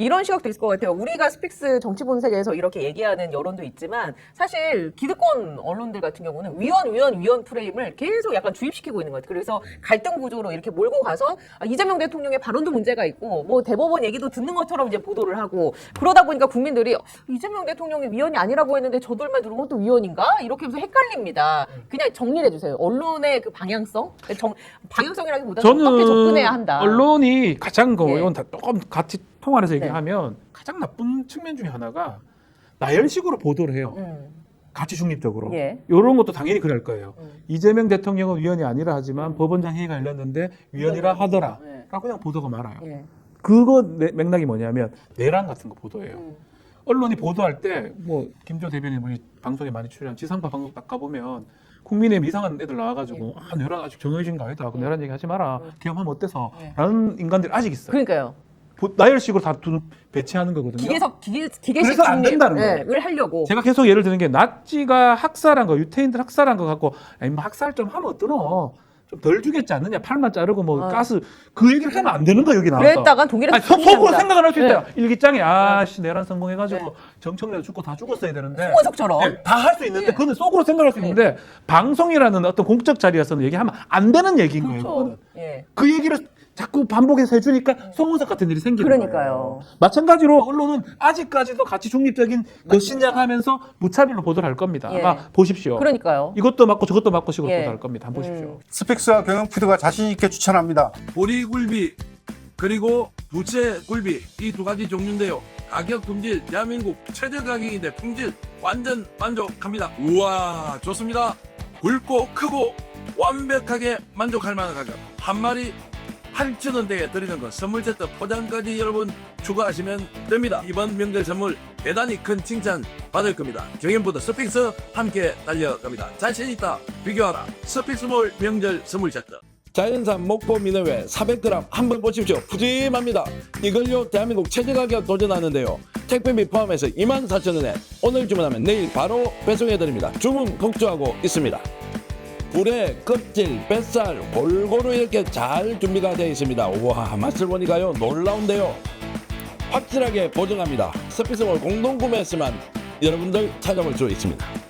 이런 시각도 있을 것 같아요. 우리가 스픽스 정치 본색에서 이렇게 얘기하는 여론도 있지만 사실 기득권 언론들 같은 경우는 위원 위원 위원 프레임을 계속 약간 주입시키고 있는 것 같아요. 그래서 갈등 구조로 이렇게 몰고 가서 아, 이재명 대통령의 발언도 문제가 있고 뭐 대법원 얘기도 듣는 것처럼 이제 보도를 하고 그러다 보니까 국민들이 어, 이재명 대통령이 위원이 아니라고 했는데 저들만 들은 것도 위원인가 이렇게 하면서 헷갈립니다. 그냥 정리를 해주세요. 언론의 그 방향성, 정, 방향성이라기보다는 어떻게 접근해야 한다. 언론이 가장 그 예. 이건 다 조금 같이 통화해서 네. 얘기하면 가장 나쁜 측면 중에 하나가 나열식으로 보도를 해요. 음, 가치 중립적으로. 예. 이런 것도 당연히 그럴 거예요. 음. 이재명 대통령은 위원이 아니라 하지만 법원장 회의가 열렸는데 위원이라 하더라. 네. 라고 그냥 보도가 많아요. 예. 그거 내- 맥락이 뭐냐면 내란 같은 거 보도예요. 음. 언론이 보도할 때 뭐 김조 대변인 뭐 방송에 많이 출연 지상파 방송 딱 가보면 국민의힘 이상한 애들 나와가지고 아 내란 아직 정해진 거 아니다. 그 내란 얘기 하지 마라. 기업하면 어때서? 네. 라는 인간들이 아직 있어요. 그러니까요. 보- 나열식으로 다 두- 배치하는 거거든요. 기계석 기계 기계식 그래서 안 된다는 거예요. 을 하려고. 제가 계속 예를 드는 게 나치가 학살한 거, 유태인들 학살한 거 갖고 아니 뭐 학살 좀 하면 어떠노? 좀 덜 주겠지 않느냐? 팔만 자르고 뭐 어. 가스 그 얘기를 하면 안 되는 거 여기 나와서. 그랬다가 독일에서 아니, 속- 속으로 생각을 할 수 있다. 네. 일기장에 아씨 내란 성공해가지고 네. 정청래 죽고 다 죽었어야 되는데 홍원석처럼. 다 할 수 있는데 네. 그거는 속으로 생각할 수 있는데 방송이라는 어떤 공적 자리에서는 얘기하면 안 되는 얘기인 거예요. 그거는. 예. 그 얘기를 자꾸 반복해서 해주니까 송은석 같은 일이 생기는 그러니까요. 거예요. 마찬가지로 언론은 아직까지도 가치 중립적인 그 신장하면서 무차별로 보도를 할 겁니다. 예. 아마 보십시오. 그러니까요. 이것도 맞고 저것도 맞고 식으로 예. 보도할 겁니다. 한번 보십시오. 음. 스펙스와 경영푸드가 자신 있게 추천합니다. 보리굴비 그리고 부채굴비 이 두 가지 종류인데요. 가격 품질 대한민국 최저 가격인데 품질 완전 만족합니다. 우와 좋습니다. 굵고 크고 완벽하게 만족할 만한 가격 한 마리 8,000원대에 드리는 거 선물 세트 포장까지 여러분 추가하시면 됩니다. 이번 명절 선물 대단히 큰 칭찬 받을 겁니다. 경연보다 스픽스 함께 달려갑니다. 자신 있다 비교하라 스픽스몰 명절 선물 세트. 자연산 목포 민어회 400g 한번 보십시오. 푸짐합니다. 이걸요 대한민국 최저 가격 도전하는데요. 택배비 포함해서 24,000원에 오늘 주문하면 내일 바로 배송해드립니다. 주문 걱정하고 있습니다. 불에 껍질, 뱃살 골고루 이렇게 잘 준비가 되어 있습니다. 우와 맛을 보니까요 놀라운데요. 확실하게 보증합니다. 서피스몰 공동 구매했으면 여러분들 찾아볼 수 있습니다.